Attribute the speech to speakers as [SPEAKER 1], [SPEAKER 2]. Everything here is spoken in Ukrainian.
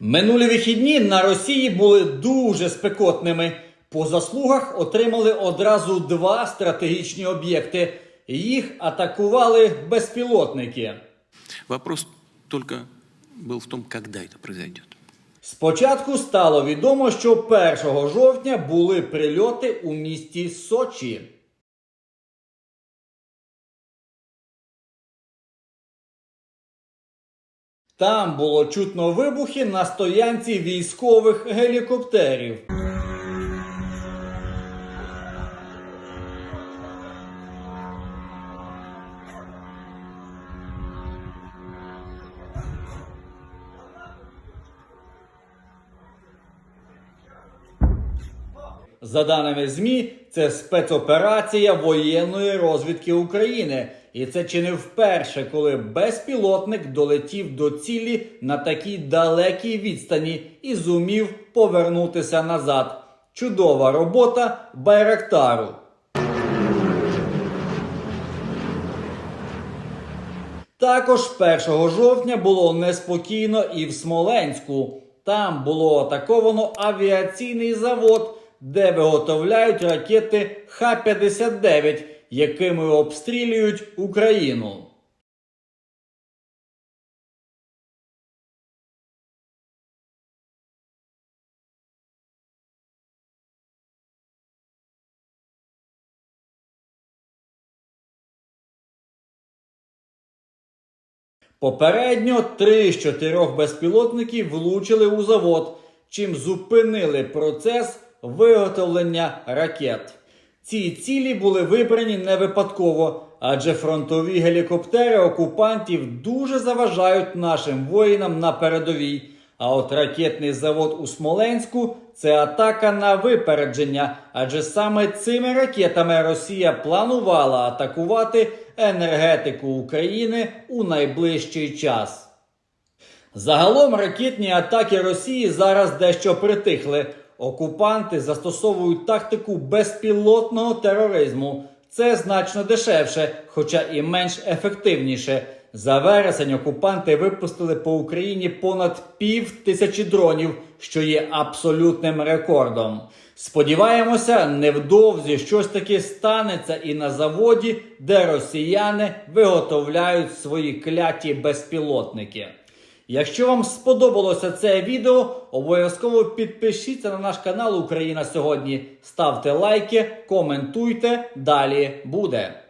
[SPEAKER 1] Минулі вихідні на Росії були дуже спекотними. По заслугах отримали одразу два стратегічні об'єкти. Їх атакували безпілотники.
[SPEAKER 2] Вопрос только был в том, когда это произойдет.
[SPEAKER 1] Спочатку стало відомо, що 1 жовтня були прильоти у місті Сочі. Там було чутно вибухи на стоянці військових гелікоптерів. За даними ЗМІ, це спецоперація воєнної розвідки України. І це чи не вперше, коли безпілотник долетів до цілі на такій далекій відстані і зумів повернутися назад. Чудова робота Байрактару. Також 1 жовтня було неспокійно і в Смоленську. Там було атаковано авіаційний завод, де виготовляють ракети Х-59, якими обстрілюють Україну. Попередньо три з чотирьох безпілотників влучили у завод, чим зупинили процес виготовлення ракет. Ці цілі були вибрані не випадково, адже фронтові гелікоптери окупантів дуже заважають нашим воїнам на передовій. А от ракетний завод у Смоленську це атака на випередження, адже саме цими ракетами Росія планувала атакувати енергетику України у найближчий час. Загалом ракетні атаки Росії зараз дещо притихли. Окупанти застосовують тактику безпілотного тероризму. Це значно дешевше, хоча і менш ефективніше. За вересень окупанти випустили по Україні понад пів тисячі дронів, що є абсолютним рекордом. Сподіваємося, невдовзі щось таке станеться і на заводі, де росіяни виготовляють свої кляті безпілотники. Якщо вам сподобалося це відео, обов'язково підпишіться на наш канал Україна сьогодні. Ставте лайки, коментуйте. Далі буде.